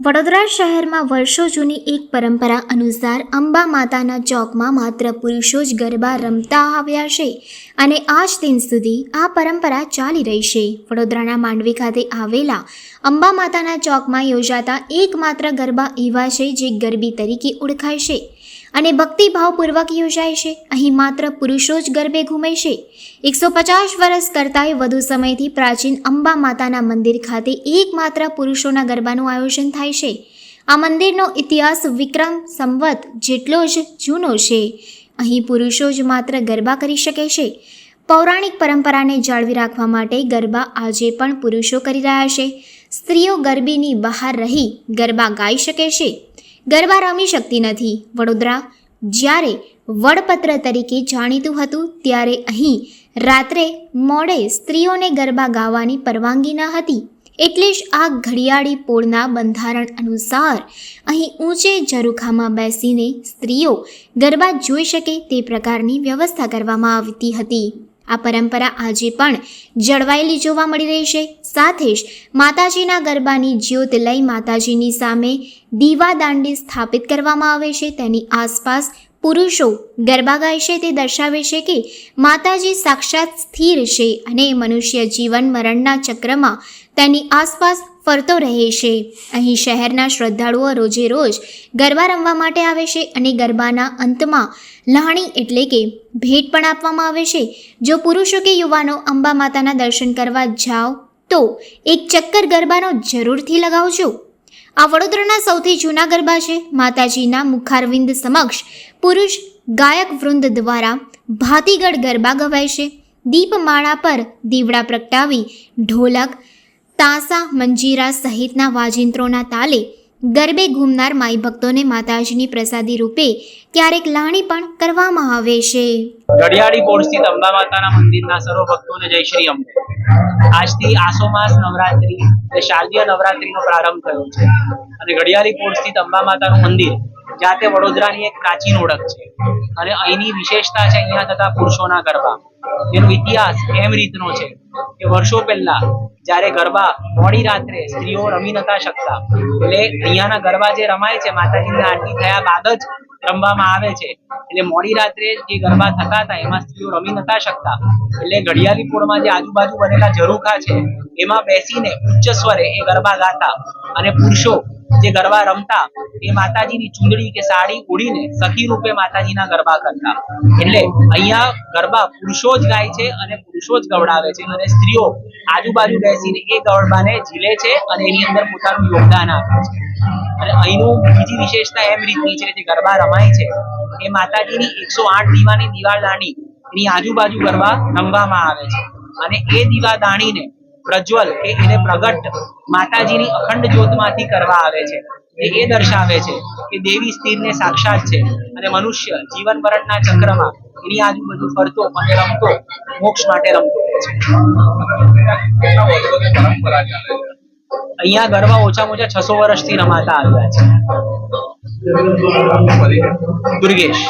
વડોદરા શહેરમાં વર્ષો જૂની એક પરંપરા અનુસાર અંબા માતાના ચોકમાં માત્ર પુરુષો જ ગરબા રમતા આવ્યા છે અને આજ દિન સુધી આ પરંપરા ચાલી રહી છે. વડોદરાના માંડવી ખાતે આવેલા અંબા માતાના ચોકમાં યોજાતા એકમાત્ર ગરબા એવા છે જે ગરબી તરીકે ઓળખાય છે. અને ભક્તિભાવપૂર્વક યોજાય છે. અહીં માત્ર પુરુષો જ ગરબે ઘૂમે છે. એકસો પચાસ વર્ષ કરતાંય વધુ સમયથી પ્રાચીન અંબા માતાના મંદિર ખાતે એકમાત્ર પુરુષોના ગરબાનું આયોજન થાય છે. આ મંદિરનો ઇતિહાસ વિક્રમ સંવત જેટલો જ જૂનો છે. અહીં પુરુષો જ માત્ર ગરબા કરી શકે છે. પૌરાણિક પરંપરાને જાળવી રાખવા માટે ગરબા આજે પણ પુરુષો કરી રહ્યા છે. સ્ત્રીઓ ગરબીની બહાર રહી ગરબા ગાઈ શકે છે. ગરબા રમી શકતી નથી. વડોદરા, જ્યારે વડપત્ર તરીકે જાણીતું હતું, ત્યારે અહીં રાત્રે મોડે સ્ત્રીઓને ગરબા ગાવાની પરવાનગી ન હતી. એટલે જ આ ઘડિયાળી પોળના બંધારણ અનુસાર અહીં ઊંચે ઝરૂખામાં બેસીને સ્ત્રીઓ ગરબા જોઈ શકે તે પ્રકારની વ્યવસ્થા કરવામાં આવતી હતી. આ પરંપરા આજે પણ જળવાયેલી જોવા મળી રહી છે. સાથે જ માતાજીના ગરબાની જ્યોત લઈ માતાજીની સામે દીવાદાંડી સ્થાપિત કરવામાં આવે છે. તેની આસપાસ પુરુષો ગરબા ગાય છે. તે દર્શાવે છે કે માતાજી સાક્ષાત સ્થિર છે અને મનુષ્ય જીવન મરણના ચક્રમાં તેની આસપાસ ફરતો રહે છે. અહીં શહેરના શ્રદ્ધાળુઓ રોજે રોજ ગરબા રમવા માટે આવે છે અને ગરબાના અંતમાં લહાણી એટલે કે ભેટ પણ આપવામાં આવે છે. જો પુરુષો કે યુવાનો અંબા માતાના દર્શન કરવા જાઓ, તો એક ચક્કર ગરબાનો જરૂરથી લગાવજો. આ વડોદરાના સૌથી જૂના ગરબા છે. માતાજીના મુખારવિંદ સમક્ષ પુરુષ ગાયક વૃંદ દ્વારા ભાતીગઢ ગરબા ગવાય છે. દીપમાળા પર દીવડા પ્રગટાવી ઢોલક તાસા મંજીરા સહિતના વાજિંત્રોના તાલે ગરબે ઘૂમનાર માઈ ભક્તોને માતાજીની પ્રસાદી રૂપે ક્યારેક લાણી પણ કરવામાં આવે છે. ઘડિયાળી સ્થિત અંબા માતાના મંદિરના સર્વ ભક્તોને જય શ્રી અંબે આજથી આસો માસ નવરાત્રી એટલે શારદીય નવરાત્રીનો પ્રારંભ થયો છે. અને ઘડિયાળી બોર્ડ સ્થિત અંબા માતાનું મંદિર જાતે વડોદરાની એક પ્રાચીન ઓળખ છે. અને અહીંની વિશેષતા છે અહીંયા થતા પુરુષોના ગરબા. એનો ઇતિહાસ એમ રીતનો છે કે વર્ષો પહેલા જ્યારે ગરબા મોડી રાત્રે સ્ત્રીઓ રમી નતા શકતા. એટલે અહીંયાના ગરબા જે રમાય છે, માતાજીની આરતી થયા બાદ જ રમવામાં આવે છે. એટલે મોડી રાત્રે જે ગરબા થતા હતા, એમાં સ્ત્રીઓ રમી નતા શકતા. એટલે ઘડિયાળી પોળમાં જે આજુબાજુ બનેલા ઝરૂખા છે, એમાં બેસીને ઉચ્ચ સ્વરે એ ગરબા ગાતા અને પુરુષો જે ગરબા રમતા, એ માતાજીની ચૂંદડી કે સાડી ઉડીને સખી રૂપે માતાજીના ગરબા કરતા. એટલે અહીંયા ગરબા પુરુષો જ ગાય છે અને પુરુષો જ ગવડાવે છે અને સ્ત્રીઓ આજુબાજુ બેસીને એ ગરબાને ઝીલે છે અને એની અંદર પોતાનું યોગદાન આપે છે. અને અહીંનું બીજી વિશેષતા એમ રીતની છે જે ગરબા રમાય છે, એ માતાજીની એકસો આઠ દીવાની દીવાદાણી એની આજુબાજુ ગરબા રમવામાં આવે છે. અને એ દીવાદાણીને પ્રજ્વલ કે એને પ્રગટ માતાજીની અખંડ જ્યોતમાંથી કરવા આવે છે. એ દર્શાવે છે કે દેવી સ્થિરને સાક્ષાત છે અને મનુષ્ય જીવન મરણના ચક્રમાં એની આજુબાજુ ફરતો અને રમતો મોક્ષ માટે રમતો અહીંયા ગરબા ઓછામાં ઓછા છસો વર્ષથી રમાતા આવ્યા છે. દુર્ગેશ.